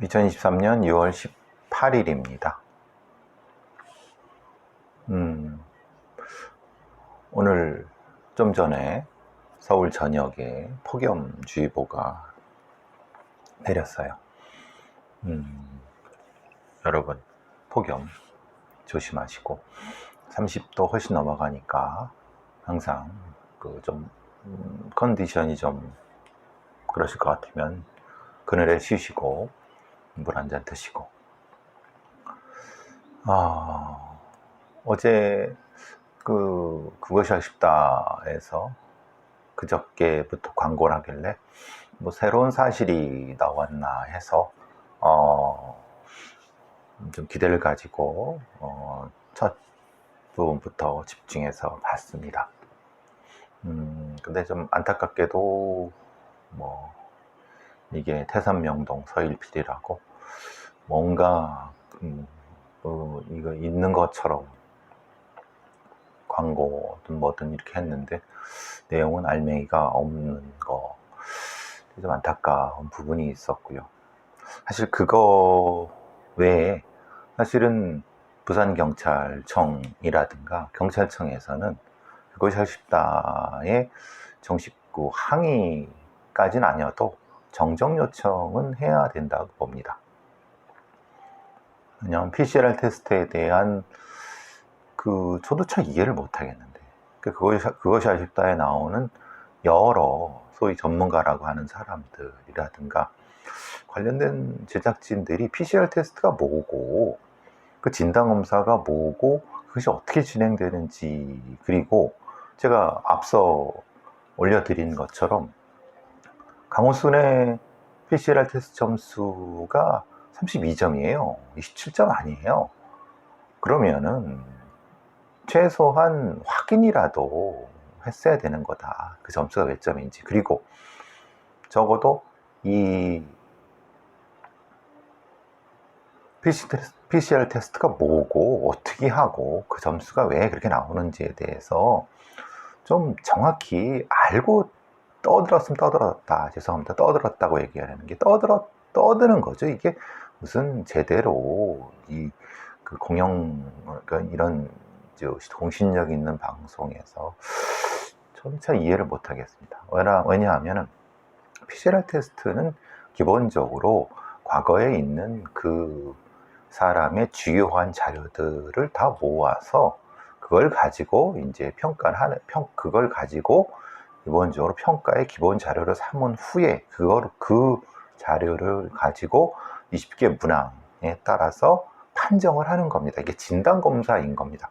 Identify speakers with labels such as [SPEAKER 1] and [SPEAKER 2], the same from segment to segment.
[SPEAKER 1] 2023년 6월 18일입니다. 음, 오늘 좀 전에 서울 전역에 폭염주의보가 내렸어요. 음, 여러분, 폭염 조심하시고, 30도 훨씬 넘어가니까 항상 그 좀, 음, 컨디션이 좀 그러실 것 같으면 그늘에 쉬시고, 물 한 잔 드시고. 아, 어제 그, 그것이 아쉽다에서 그저께부터 광고를 하길래 뭐 새로운 사실이 나왔나 해서, 어, 좀 기대를 가지고, 어, 첫 부분부터 집중해서 봤습니다. 음, 근데 좀 안타깝게도 뭐, 이게 태산명동 서일필이라고 뭔가 음, 뭐 이거 있는 것처럼 광고든 뭐든 이렇게 했는데 내용은 알맹이가 없는 거 좀 안타까운 부분이 있었고요. 사실 그거 외에 사실은 부산 경찰청이라든가 경찰청에서는 그것이 아쉽다의 정식구 항의까지는 아니어도 정정 요청은 해야 된다고 봅니다. 왜냐하면 PCR 테스트에 대한 그 저도 참 이해를 못 하겠는데. 그 그것이, 그것이 아쉽다에 나오는 여러 소위 전문가라고 하는 사람들이라든가 관련된 제작진들이 PCR 테스트가 뭐고 그 진단 검사가 뭐고 그것이 어떻게 진행되는지 그리고 제가 앞서 올려드린 것처럼 강호순의 PCR 테스트 점수가 32점이에요. 27점 아니에요. 그러면은 최소한 확인이라도 했어야 되는 거다. 그 점수가 몇 점인지. 그리고 적어도 이 PCR 테스트가 뭐고 어떻게 하고 그 점수가 왜 그렇게 나오는지에 대해서 좀 정확히 알고 떠들었으면 떠들었다. 죄송합니다. 떠들었다고 얘기하는 게 떠들었, 떠드는 거죠. 이게 무슨 제대로 이 그 공영, 그러니까 이런 공신력 있는 방송에서 잘 이해를 못 하겠습니다. 왜냐하면 PCR 테스트는 기본적으로 과거에 있는 그 사람의 주요한 자료들을 다 모아서 그걸 가지고 이제 평가를 하는, 평, 그걸 가지고 기본적으로 평가의 기본 자료를 삼은 후에 그걸 그 자료를 가지고 20개 문항에 따라서 판정을 하는 겁니다. 이게 진단 검사인 겁니다.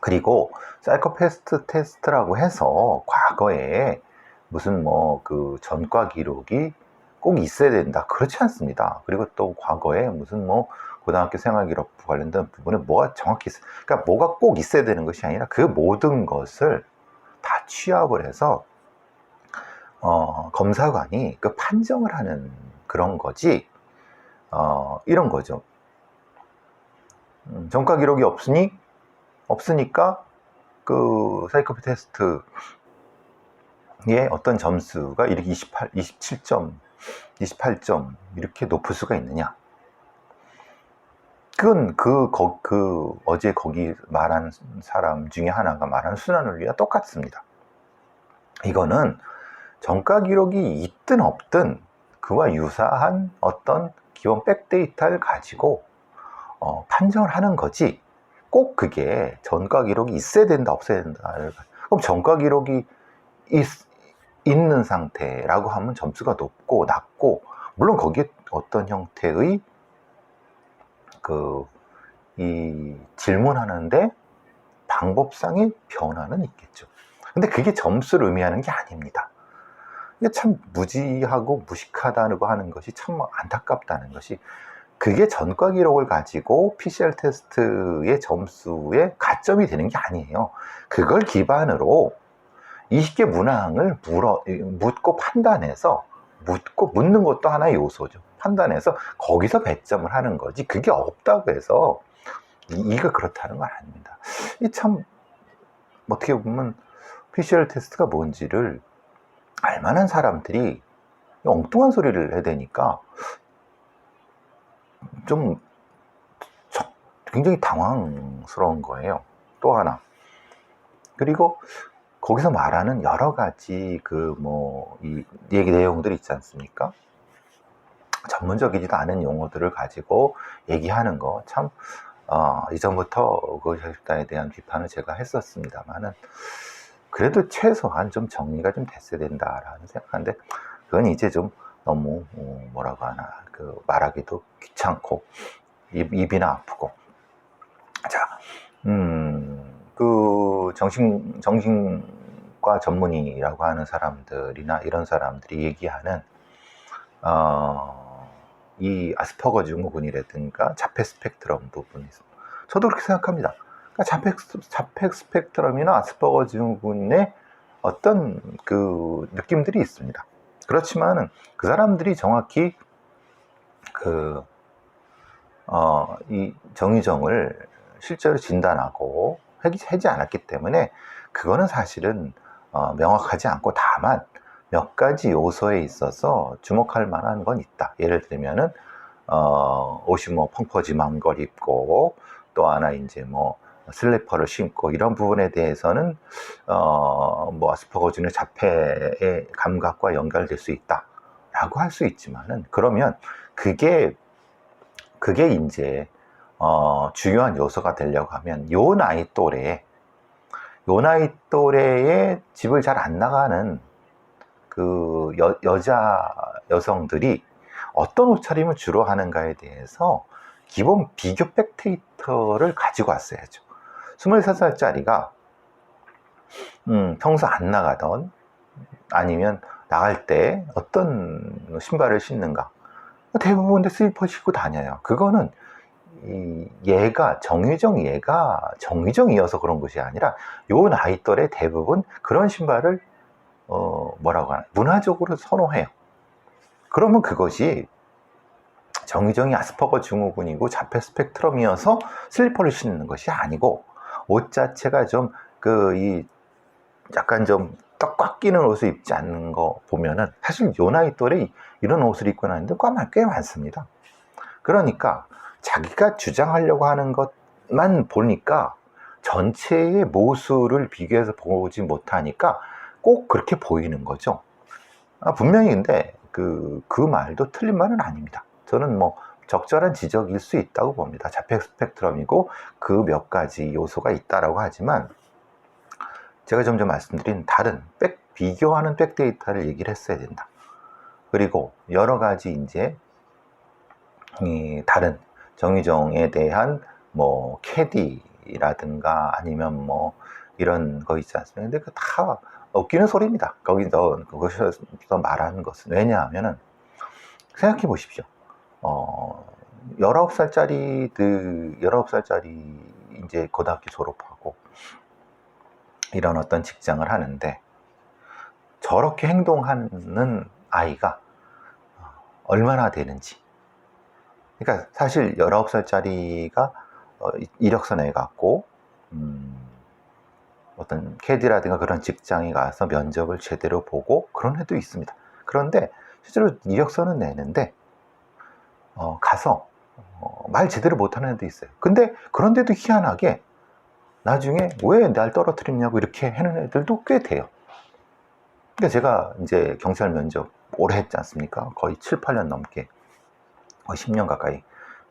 [SPEAKER 1] 그리고 사이코패스트 테스트라고 해서 과거에 무슨 뭐 그 전과 기록이 꼭 있어야 된다. 그렇지 않습니다. 그리고 또 과거에 무슨 뭐 고등학교 생활 기록 관련된 부분에 뭐가 정확히 있어. 그러니까 뭐가 꼭 있어야 되는 것이 아니라 그 모든 것을 다 취합을 해서 어, 검사관이 그 판정을 하는 그런 거지 어, 이런 거죠. 음, 전과 기록이 없으니 없으니까 그 사이코패 테스트의 어떤 점수가 이렇게 28, 27점, 28점 이렇게 높을 수가 있느냐? 그건 그, 거, 그, 어제 거기 말한 사람 중에 하나가 말한 순환 원리와 똑같습니다. 이거는 정가 기록이 있든 없든 그와 유사한 어떤 기본 백데이터를 가지고 어, 판정을 하는 거지 꼭 그게 전가 기록이 있어야 된다 없어야 된다 그럼 전가 기록이 있, 있는 상태라고 하면 점수가 높고 낮고 물론 거기에 어떤 형태의 그, 이 질문하는데 방법상의 변화는 있겠죠. 근데 그게 점수를 의미하는 게 아닙니다. 이게 참 무지하고 무식하다고 하는 것이 참 안타깝다는 것이 그게 전과 기록을 가지고 PCR 테스트의 점수에 가점이 되는 게 아니에요. 그걸 기반으로 20개 문항을 물어, 묻고 판단해서 묻고 묻는 것도 하나의 요소죠. 판단해서 거기서 배점을 하는 거지 그게 없다고 해서 이, 가 그렇다는 건 아닙니다. 이 참 어떻게 보면 PCR 테스트가 뭔지를 알만한 사람들이 엉뚱한 소리를 해대니까 좀 저- 굉장히 당황스러운 거예요. 또 하나. 그리고 거기서 말하는 여러 가지 그 뭐 이 얘기 내용들이 있지 않습니까? 전문적이지도 않은 용어들을 가지고 얘기하는 거 참, 어, 이전부터 그 혈식단에 대한 비판을 제가 했었습니다만은, 그래도 최소한 좀 정리가 좀 됐어야 된다라는 생각하는데, 그건 이제 좀 너무, 어, 뭐라고 하나, 그 말하기도 귀찮고, 입, 입이나 아프고. 자, 음, 그 정신, 정신과 전문의라고 하는 사람들이나 이런 사람들이 얘기하는 어, 이 아스퍼거 증후군이라든가 자폐 스펙트럼 있어. 저도 그렇게 생각합니다. 그러니까 자폐, 자폐 스펙트럼이나 아스퍼거 증후군의 어떤 그 느낌들이 있습니다. 그렇지만은 그 사람들이 정확히 그, 어, 이 정의정을 실제로 진단하고 하지 않았기 때문에 그거는 사실은 어, 명확하지 않고 다만 몇 가지 요소에 있어서 주목할 만한 건 있다. 예를 들면은 어, 옷이 뭐 펑퍼짐한 걸 입고 또 하나 이제 뭐 슬리퍼를 신고 이런 부분에 대해서는 어, 뭐 아스퍼거진의 자폐의 감각과 연결될 수 있다라고 할 수 있지만은 그러면 그게 그게 이제 어, 중요한 요소가 되려고 하면 요 나이 또래에 요 나이 또래에 집을 잘 안 나가는 그 여, 여자 여성들이 어떤 옷차림을 주로 하는가에 대해서 기본 비교 백데이터를 가지고 왔어야죠. 23살짜리가 음, 평소 안 나가던 아니면 나갈 때 어떤 신발을 신는가 대부분 슬리퍼 신고 다녀요. 그거는 이 얘가 정유정 얘가 정유정이어서 그런 것이 아니라 요 나이 또래 대부분 그런 신발을 어 뭐라고 하나 문화적으로 선호해요. 그러면 그것이 정유정이 아스퍼거 증후군이고 자폐 스펙트럼이어서 슬리퍼를 신는 것이 아니고 옷 자체가 좀 그 이 약간 좀 떡꽉 끼는 옷을 입지 않는 거 보면은 사실 요 나이 또래 이런 옷을 입고 나는데 꽤 많습니다. 그러니까 자기가 주장하려고 하는 것만 보니까 전체의 모수를 비교해서 보지 못하니까 꼭 그렇게 보이는 거죠. 아, 분명히 근데 그, 그 말도 틀린 말은 아닙니다. 저는 뭐 적절한 지적일 수 있다고 봅니다. 자폐 스펙트럼이고 그 몇 가지 요소가 있다라고 하지만 제가 점점 말씀드린 다른 백, 비교하는 백데이터를 얘기를 했어야 된다. 그리고 여러 가지 이제 이 다른 정의정에 대한 뭐 캐디라든가 아니면 뭐 이런 거 있지 않습니까? 근데 그 다 웃기는 소리입니다. 거기서 그것에서 말하는 것은 왜냐하면은 생각해 보십시오. 어 19살짜리들 19살짜리 이제 고등학교 졸업하고 이런 어떤 직장을 하는데 저렇게 행동하는 아이가 얼마나 되는지 그러니까 사실 19살짜리가 어, 이력서내 갖고 음, 어떤 캐디라든가 그런 직장에 가서 면접을 제대로 보고 그런 애도 있습니다. 그런데 실제로 이력서는 내는데 어, 가서 어, 말 제대로 못하는 애도 있어요. 근데 그런데도 희한하게 나중에 왜 날 떨어뜨리냐고 이렇게 하는 애들도 꽤 돼요. 그러니까 제가 이제 경찰 면접 오래 했지 않습니까? 거의 7, 8년 넘게 거의 10년 가까이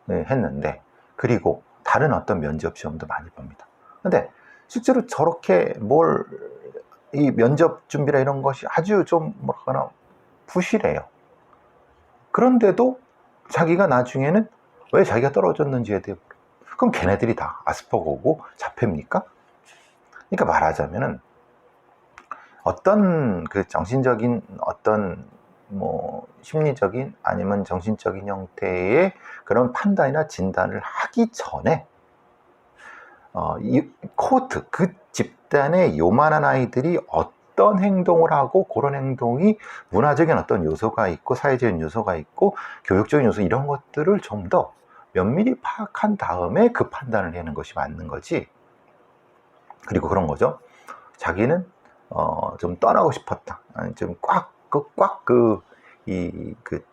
[SPEAKER 1] 네, 했는데 그리고 다른 어떤 면접 시험도 많이 봅니다. 근데 실제로 저렇게 뭘 이 면접 준비나 이런 것이 아주 좀 뭐랄까나 부실해요. 그런데도 자기가 나중에는 왜 자기가 떨어졌는지에 대해 그럼 걔네들이 다 아스퍼거고 자폐입니까? 그러니까 말하자면은 어떤 그 정신적인 어떤 뭐 심리적인 아니면 정신적인 형태의 그런 판단이나 진단을 하기 전에 어, 이 코트 그 집단의 요만한 아이들이 어떤 행동을 하고 그런 행동이 문화적인 어떤 요소가 있고 사회적인 요소가 있고 교육적인 요소 이런 것들을 좀 더 면밀히 파악한 다음에 그 판단을 하는 것이 맞는 거지 그리고 그런 거죠 자기는 어, 좀 떠나고 싶었다 아니, 좀꽉 그, 꽉 그, 이, 그,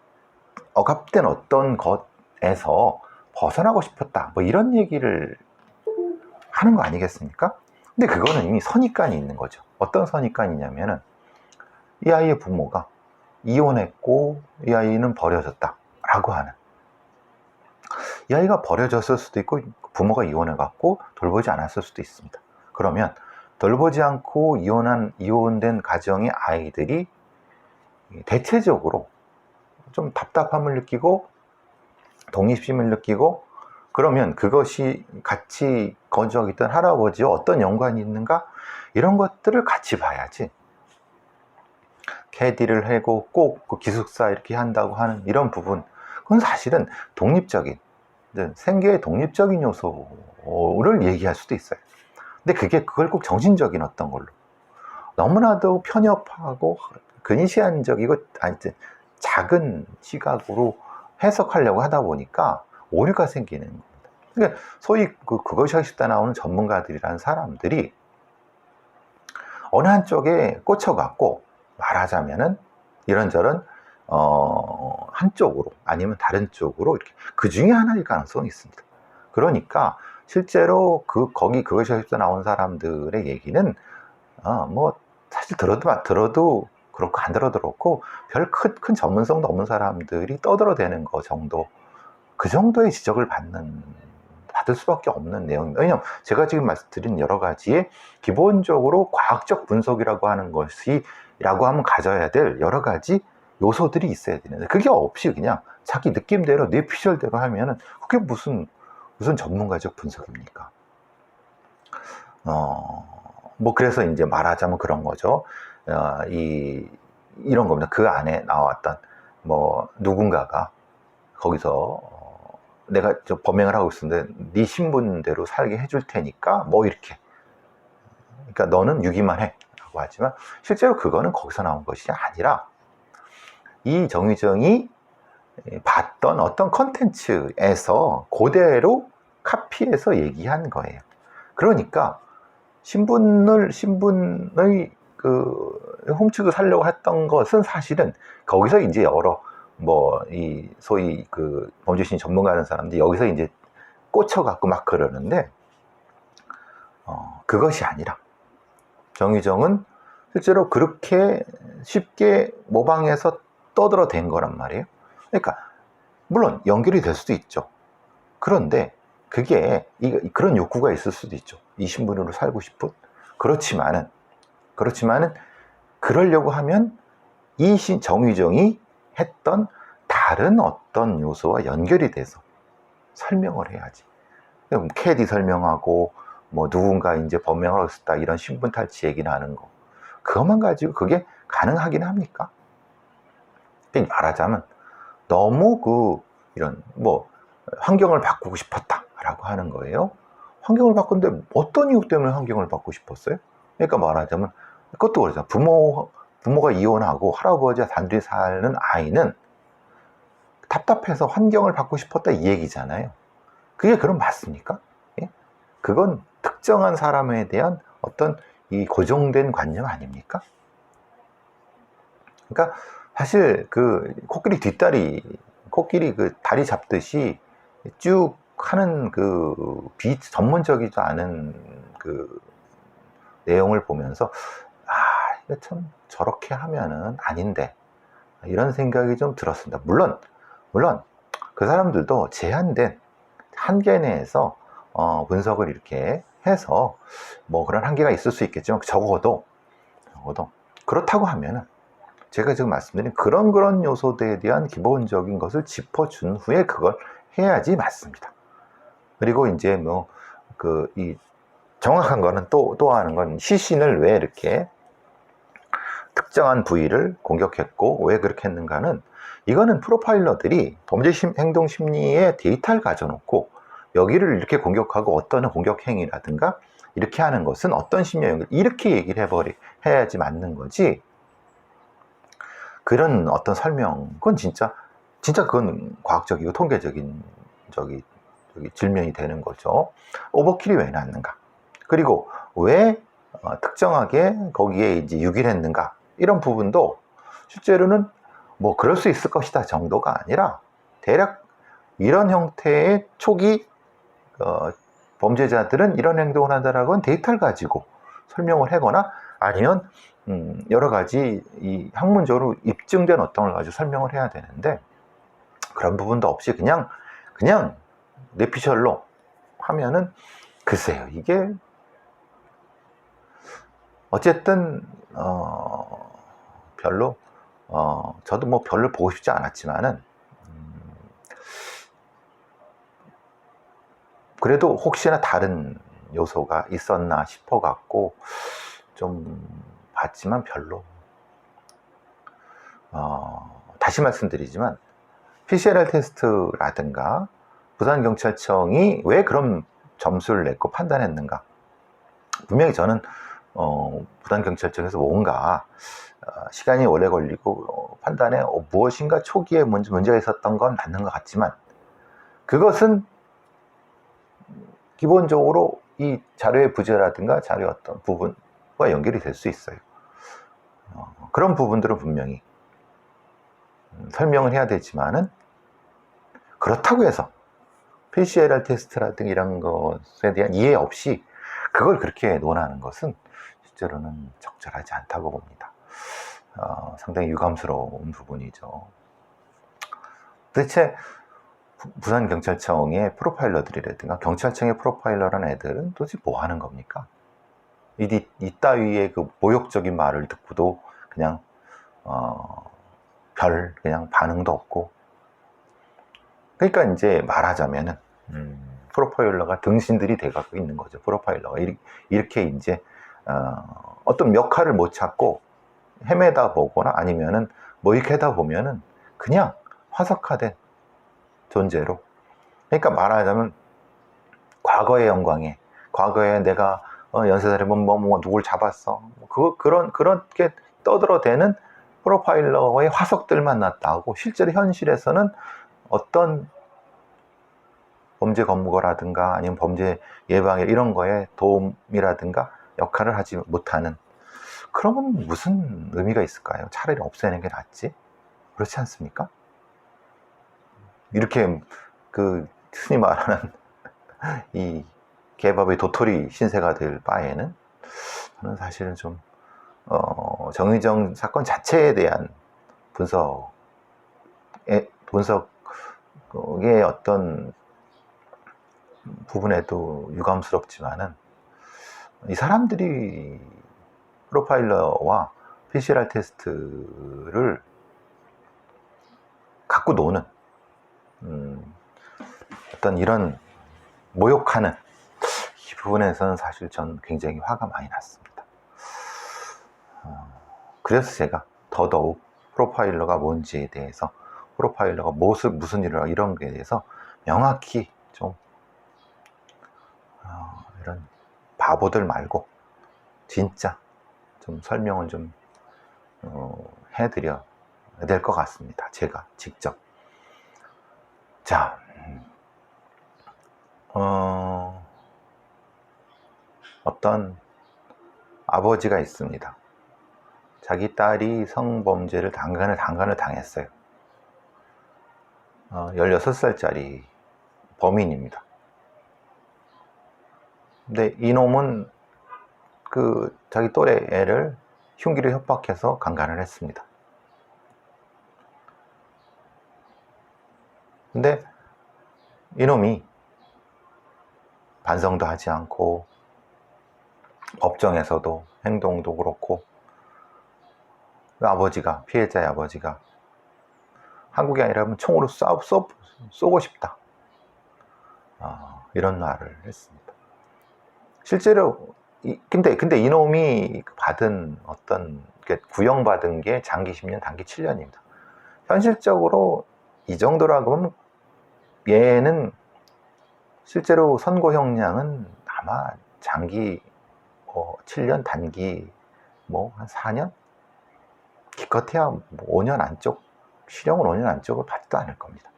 [SPEAKER 1] 억압된 어떤 것에서 벗어나고 싶었다. 뭐 이런 얘기를 하는 거 아니겠습니까? 근데 그거는 이미 선입관이 있는 거죠. 어떤 선입관이냐면은 이 아이의 부모가 이혼했고 이 아이는 버려졌다. 라고 하는. 이 아이가 버려졌을 수도 있고 부모가 이혼해갖고 돌보지 않았을 수도 있습니다. 그러면 돌보지 않고 이혼한, 이혼된 가정의 아이들이 대체적으로 좀 답답함을 느끼고 독립심을 느끼고 그러면 그것이 같이 거주하고 있던 할아버지와 어떤 연관이 있는가 이런 것들을 같이 봐야지. 캐디를 하고 꼭 그 기숙사 이렇게 한다고 하는 이런 부분 그건 사실은 독립적인 네, 생계의 독립적인 요소를 얘기할 수도 있어요. 근데 그게 그걸 꼭 정신적인 어떤 걸로. 너무나도 편협하고 근시안적이고 아니 작은 시각으로 해석하려고 하다 보니까 오류가 생기는 겁니다. 그러니까 소위 그 그것이 하시다 나오는 전문가들이라는 사람들이 어느 한쪽에 꽂혀갖고 말하자면은 이런저런 어 한쪽으로 아니면 다른 쪽으로 이렇게 그 중에 하나일 가능성이 있습니다. 그러니까 실제로 그 거기 하시다 나온 사람들의 얘기는 어 뭐 사실 들어도 들어도 그렇고 안 들어도 그렇고 별큰 큰 전문성도 없는 사람들이 떠들어대는 거 정도 그 정도의 지적을 받는 받을 수밖에 없는 내용입니다. 왜냐하면 제가 지금 말씀드린 여러 가지의 기본적으로 과학적 분석이라고 하는 것이 라고 하면 가져야 될 여러 가지 요소들이 있어야 되는데 그게 없이 그냥 자기 느낌대로 뇌 피셜대로 하면은 그게 무슨 무슨 전문가적 분석입니까? 어, 뭐 그래서 이제 말하자면 그런 거죠. 어, 이 이런 겁니다. 그 안에 나왔던 뭐 누군가가 거기서 어, 내가 저 범행을 하고 있었는데 네 신분대로 살게 해줄 테니까 뭐 이렇게 그러니까 너는 유기만 해라고 하지만 실제로 그거는 거기서 나온 것이 아니라 이 정의정이 봤던 어떤 컨텐츠에서 그대로 카피해서 얘기한 거예요. 그러니까 신분을 신분의 그 훔치고 살려고 했던 것은 사실은 거기서 이제 여러 뭐 이 소위 그 범죄심 전문가라는 사람들이 여기서 이제 꽂혀갖고 막 그러는데 어 그것이 아니라 정유정은 실제로 그렇게 쉽게 모방해서 떠들어 댄 거란 말이에요. 그러니까 물론 연결이 될 수도 있죠. 그런데 그게 이, 그런 욕구가 있을 수도 있죠. 이 신분으로 살고 싶은 그렇지만은 그렇지만은 그러려고 하면 이 신, 정유정이 했던 다른 어떤 요소와 연결이 돼서 설명을 해야지. 그럼 캐디 설명하고 뭐 누군가 이제 범행을 했었다 이런 신분 탈취 얘기를 하는 거 그것만 가지고 그게 가능하긴 합니까? 말하자면 너무 그 이런 뭐 환경을 바꾸고 싶었다라고 하는 거예요. 환경을 바꾼데 어떤 이유 때문에 환경을 바꾸고 싶었어요? 그러니까 말하자면 그것도 그러잖아. 부모 부모가 이혼하고 할아버지와 단둘이 사는 아이는 답답해서 환경을 바꾸고 싶었다 이 얘기잖아요. 그게 그럼 맞습니까? 예? 그건 특정한 사람에 대한 어떤 이 고정된 관념 아닙니까? 그러니까 사실 그 코끼리 뒷다리 코끼리 그 다리 잡듯이 쭉 하는 그 비 전문적이지 않은 그 내용을 보면서 아 이거 참 저렇게 하면은 아닌데 이런 생각이 좀 들었습니다. 물론 물론 그 사람들도 제한된 한계 내에서 어, 분석을 이렇게 해서 뭐 그런 한계가 있을 수 있겠지만 적어도 적어도 그렇다고 하면은 제가 지금 말씀드린 그런 그런 요소들에 대한 기본적인 것을 짚어준 후에 그걸 해야지 맞습니다. 그리고 이제 뭐 그 이 정확한 거는 또 또 하는 건 시신을 왜 이렇게 특정한 부위를 공격했고 왜 그렇게 했는가는 이거는 프로파일러들이 범죄 행동 심리에 데이터를 가져놓고 여기를 이렇게 공격하고 어떤 공격 행위라든가 이렇게 하는 것은 어떤 심리 연결 이렇게 얘기를 해버리 해야지 맞는 거지. 그런 어떤 설명 그건 진짜 진짜 그건 과학적이고 통계적인 저기 저기 질면이 되는 거죠. 오버킬이 왜 났는가? 그리고 왜 어, 특정하게 거기에 이제 유기했는가 이런 부분도 실제로는 뭐 그럴 수 있을 것이다 정도가 아니라 대략 이런 형태의 초기 어, 범죄자들은 이런 행동을 한다라고는 데이터를 가지고 설명을 하거나 아니면 음, 여러 가지 이 학문적으로 입증된 어떤 걸 가지고 설명을 해야 되는데 그런 부분도 없이 그냥 그냥 내피셜로 하면은 글쎄요 이게 어쨌든 어, 별로 어, 저도 뭐 별로 보고 싶지 않았지만은 음, 그래도 혹시나 다른 요소가 있었나 싶어 갖고 좀 봤지만 별로. 어, 다시 말씀드리지만 PCR 테스트라든가 부산경찰청이 왜 그런 점수를 냈고 판단했는가. 분명히 저는 어, 부산경찰청에서 뭔가 어, 시간이 오래 걸리고 어, 판단에 어, 무엇인가 초기에 문제, 문제가 있었던 건 맞는 것 같지만 그것은 기본적으로 이 자료의 부재라든가 자료 어떤 부분과 연결이 될 수 있어요. 어, 그런 부분들은 분명히 음, 설명을 해야 되지만은 그렇다고 해서 PCR 테스트라든가 이런 것에 대한 이해 없이 그걸 그렇게 논하는 것은 실제로는 적절하지 않다고 봅니다. 어, 상당히 유감스러운 부분이죠. 도대체 부- 부산경찰청의 프로파일러들이라든가 경찰청의 프로파일러라는 애들은 도대체 뭐 하는 겁니까? 이, 이 따위의 그 모욕적인 말을 듣고도 그냥 어, 별 그냥 반응도 없고 그러니까 이제 말하자면은 음, 프로파일러가 등신들이 돼가고 있는 거죠. 프로파일러가 이렇게 이제 어, 어떤 역할을 못 찾고 헤매다 보거나 아니면은 뭐 이렇게 하다 보면은 그냥 화석화된 존재로. 그러니까 말하자면 과거의 영광에 과거에 내가 어, 연쇄살인범 뭐, 뭐 누굴 잡았어? 그 그런 그렇게 떠들어대는 프로파일러의 화석들만 나타나고 실제로 현실에서는 어떤 범죄 검거라든가 아니면 범죄 예방에 이런 거에 도움이라든가 역할을 하지 못하는 그러면 무슨 의미가 있을까요? 차라리 없애는 게 낫지 그렇지 않습니까? 이렇게 그 흔히 말하는 이 개밥의 도토리 신세가 될 바에는 저는 사실은 좀 어, 정의정 사건 자체에 대한 분석에 분석의 어떤 부분에도 유감스럽지만은 이 사람들이 프로파일러와 PCR 테스트를 갖고 노는 음, 어떤 이런 모욕하는 이 부분에서는 사실 전 굉장히 화가 많이 났습니다. 어, 그래서 제가 더더욱 프로파일러가 뭔지에 대해서 프로파일러가 무슨 무슨 일을 이런 거에 대해서 명확히 좀 어, 이런 바보들 말고 진짜 좀 설명을 좀 어, 해드려 될것 같습니다. 제가 직접. 자, 음, 어, 어떤 아버지가 있습니다. 자기 딸이 성범죄를 단간을 단간을 당했어요. 어, 16살짜리 범인입니다. 근데 이놈은 그 자기 또래 애를 흉기로 협박해서 강간을 했습니다. 근데 이놈이 반성도 하지 않고 법정에서도 행동도 그렇고 그 아버지가 피해자의 아버지가 한국이 아니라면 총으로 쏴, 쏘, 쏘고 싶다 아, 이런 말을 했습니다. 실제로 이- 근데 근데 이놈이 받은 어떤 구형받은 게 장기 10년, 단기 7년입니다. 현실적으로 이 정도라고 하면 얘는 실제로 선고 형량은 아마 장기 뭐 7년, 단기 뭐 한 4년? 기껏해야 뭐 5년 안쪽, 실형은 5년 안쪽을 받지도 않을 겁니다.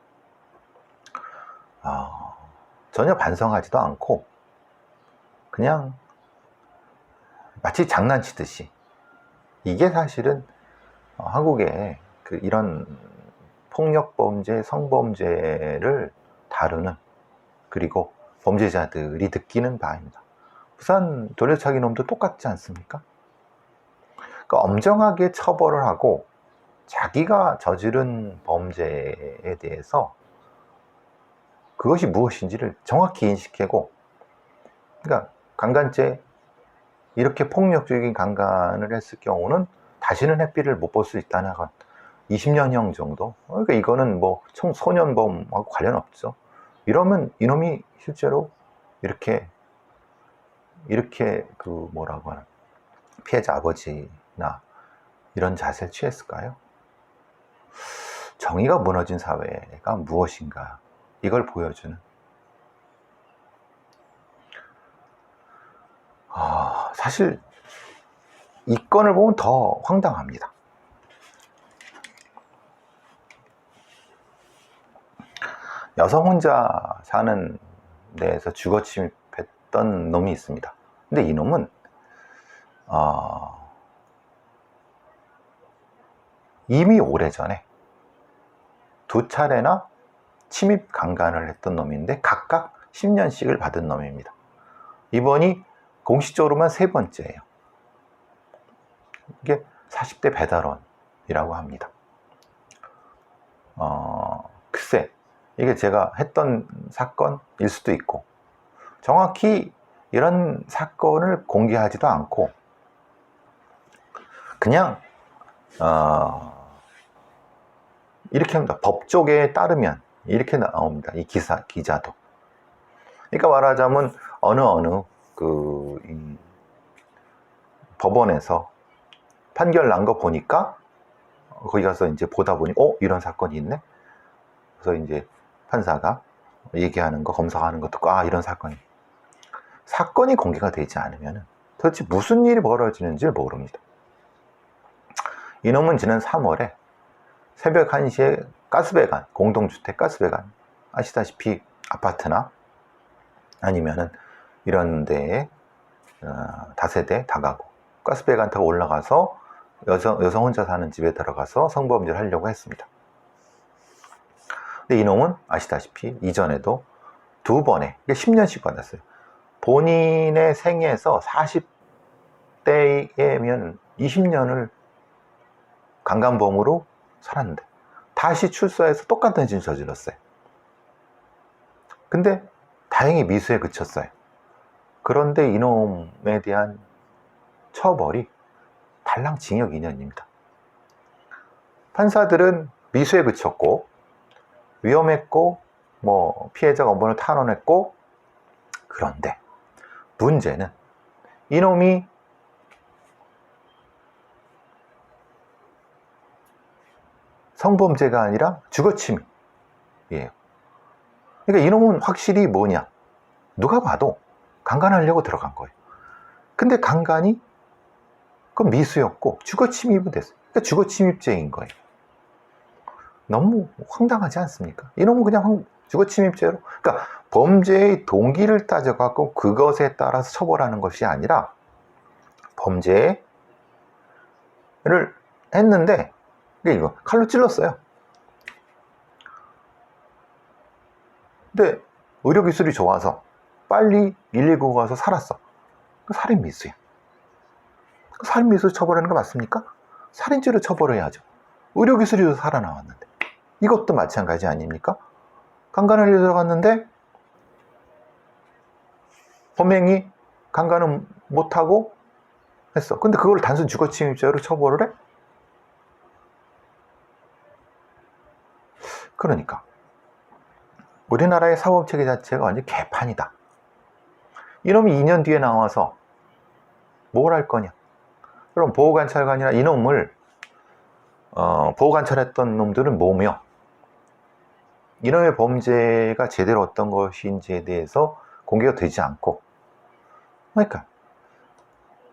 [SPEAKER 1] 아, 전혀 반성하지도 않고 그냥 마치 장난치듯이 이게 사실은 어, 한국의 그 이런 폭력 범죄, 성범죄를 다루는 그리고 범죄자들이 느끼는 바입니다. 부산 돌려차기 놈도 똑같지 않습니까? 그러니까 엄정하게 처벌을 하고 자기가 저지른 범죄에 대해서 그것이 무엇인지를 정확히 인식하고 그러니까 강간죄 이렇게 폭력적인 강간을 했을 경우는 다시는 햇빛을 못 볼 수 있다는 건 20년형 정도. 그러니까 이거는 뭐 청소년범하고 관련 없죠. 이러면 이놈이 실제로 이렇게 이렇게 그 뭐라고 하는 피해자 아버지나 이런 자세를 취했을까요? 정의가 무너진 사회가 무엇인가 이걸 보여주는 아, 사실 이 건을 보면 더 황당합니다. 여성 혼자 사는 데에서 주거 침입했던 놈이 있습니다. 근데 이 놈은 어, 이미 오래전에 두 차례나 침입 강간을 했던 놈인데 각각 10년씩을 받은 놈입니다. 이번이 공식적으로만 세 번째예요. 이게 40대 배달원이라고 합니다. 어, 글쎄, 이게 제가 했던 사건일 수도 있고, 정확히 이런 사건을 공개하지도 않고, 그냥, 어, 이렇게 합니다. 법조계에 따르면, 이렇게 나옵니다. 이 기사, 기자도. 그러니까 말하자면, 어느 어느, 그, 이 법원에서 판결 난 거 보니까 거기 가서 이제 보다 보니 어 이런 사건이 있네. 그래서 이제 판사가 얘기하는 거 검사하는 거 듣고 아 이런 사건이 사건이 공개가 되지 않으면 도대체 무슨 일이 벌어지는지를 모릅니다. 이놈은 지난 3월에 새벽 1시에 가스배관, 공동주택 가스배관 아시다시피 아파트나 아니면은 이런 데에 어, 다세대 다가구 가스배관 타고 올라가서 여성, 여성 혼자 사는 집에 들어가서 성범죄를 하려고 했습니다. 근데 이놈은 아시다시피 이전에도 두 번에 10년씩 받았어요. 본인의 생애에서 40대이면 20년을 강간범으로 살았는데 다시 출소해서 똑같은 짓을 저질렀어요. 근데 다행히 미수에 그쳤어요. 그런데 이놈에 대한 처벌이 달랑 징역 2년입니다. 판사들은 미수에 그쳤고 위험했고 뭐 피해자가 원본을 탄원했고 그런데 문제는 이놈이 성범죄가 아니라 주거침입이에요. 그러니까 이놈은 확실히 뭐냐? 누가 봐도 강간하려고 들어간 거예요. 근데 강간이 그 미수였고 주거 침입은 됐어요. 그러니까 주거 침입죄인 거예요. 너무 황당하지 않습니까? 이놈은 그냥 주거 침입죄로 그러니까 범죄의 동기를 따져갖고 그것에 따라서 처벌하는 것이 아니라 범죄를 했는데 이거 칼로 찔렀어요. 근데 의료기술이 좋아서 빨리 119 가서 살았어. 살인 미수야. 살인 미수 처벌하는 거 맞습니까? 살인죄로 처벌해야죠. 의료기술이 살아나왔는데. 이것도 마찬가지 아닙니까? 강간을 들어갔는데 범행이 강간은 못하고 했어. 근데 그걸 단순 주거침입죄로 처벌을 해? 그러니까 우리나라의 사법체계 자체가 완전 개판이다. 이놈이 2년 뒤에 나와서 뭘 할 거냐? 그럼 보호관찰관이나 이놈을 어, 보호관찰했던 놈들은 뭐며 이놈의 범죄가 제대로 어떤 것인지에 대해서 공개가 되지 않고 그러니까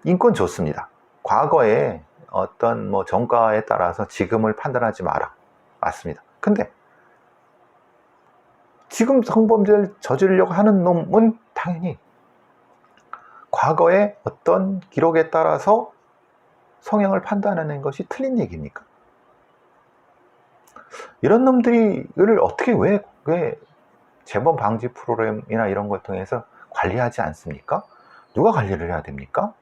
[SPEAKER 1] 인권 좋습니다. 과거에 어떤 뭐 정가에 따라서 지금을 판단하지 마라. 맞습니다. 근데 지금 성범죄를 저지르려고 하는 놈은 당연히 과거의 어떤 기록에 따라서 성향을 판단하는 것이 틀린 얘기입니까? 이런 놈들이를 어떻게 왜, 왜 재범 방지 프로그램이나 이런 걸 통해서 관리하지 않습니까? 누가 관리를 해야 됩니까?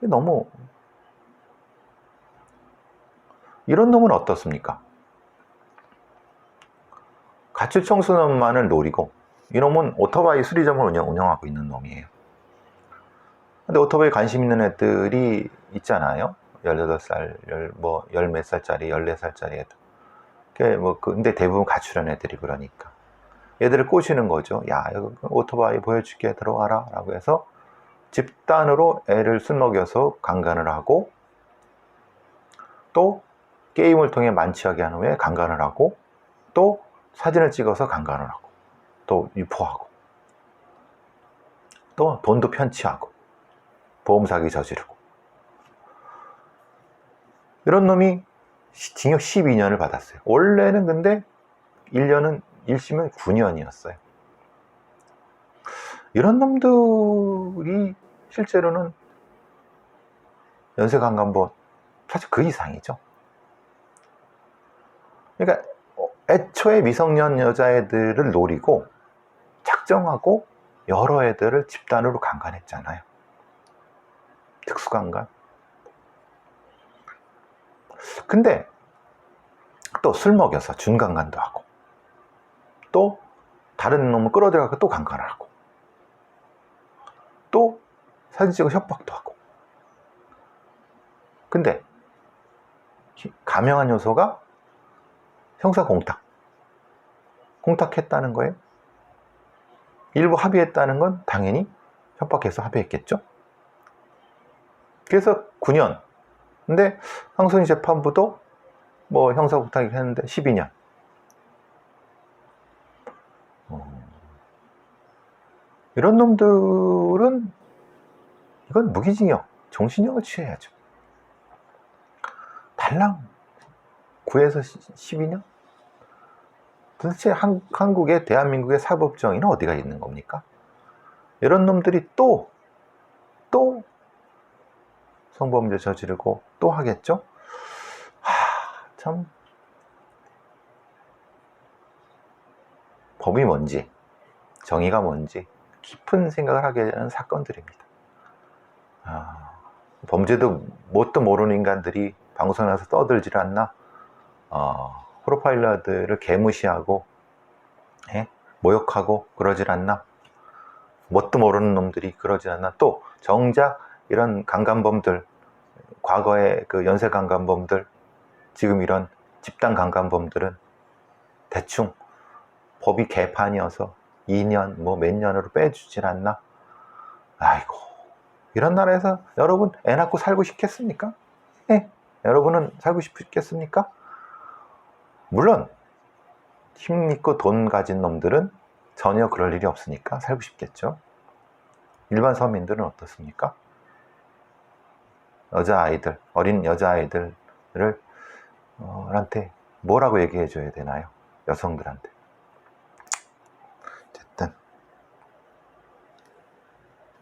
[SPEAKER 1] 너무 이런 놈은 어떻습니까? 가출 청소년만을 노리고 이놈은 오토바이 수리점을 운영, 운영 하고 있는 놈이에요. 근데 오토바이 관심 있는 애들이 있잖아요. 18살, 열, 뭐, 열몇 살짜리, 14살짜리 애들. 그게 뭐, 그- 근데 대부분 가출한 애들이 그러니까. 얘들을 꼬시는 거죠. 야, 이거 오토바이 보여줄게, 들어와라. 라고 해서 집단으로 애를 술 먹여서 강간을 하고 또 게임을 통해 만취하게 한 후에 강간을 하고 또 사진을 찍어서 강간을 하고 또 유포하고 또 돈도 편취하고 보험 사기 저지르고 이런 놈이 시- 징역 12년을 받았어요. 원래는 근데 1년은 1심은 9년이었어요. 이런 놈들이 실제로는 연쇄강간범 사실 그 이상이죠. 그러니까 어, 애초에 미성년 여자애들을 노리고 작정하고 여러 애들을 집단으로 강간했잖아요. 특수강간. 근데 또 술 먹여서 준강간도 하고 또 다른 놈을 끌어들여갖고 또 강간을 하고 또 사진 찍어 협박도 하고 근데 감형한 요소가 형사 공탁 공탁했다는 거예요 일부 합의했다는 건 당연히 협박해서 합의했겠죠 그래서 9년 근데 항소인 재판부도 뭐 형사 공탁을 했는데 12년 어, 이런 놈들은 이건 무기징역, 정신력을 취해야죠. 달랑 9에서 12년? 도대체 한, 한국의 대한민국의 사법 정의는 어디가 있는 겁니까? 이런 놈들이 또, 또 성범죄 저지르고 또 하겠죠? 하, 참. 법이 뭔지, 정의가 뭔지 깊은 생각을 하게 되는 사건들입니다. 아, 범죄도 뭣도 모르는 인간들이 방송에 나서 떠들질 않나? 어, 프로파일러들을 개무시하고 예? 모욕하고 그러질 않나? 뭣도 모르는 놈들이 그러질 않나? 또 정작 이런 강간범들 과거의 그 연쇄 강간범들 지금 이런 집단 강간범들은 대충 법이 개판이어서 2년 뭐 몇 년으로 빼주질 않나? 아이고 이런 나라에서 여러분 애 낳고 살고 싶겠습니까? 예. 여러분은 살고 싶겠습니까? 물론 힘 있고 돈 가진 놈들은 전혀 그럴 일이 없으니까 살고 싶겠죠. 일반 서민들은 어떻습니까? 여자아이들, 어린 여자아이들을 어, 한테 뭐라고 얘기해 줘야 되나요? 여성들한테.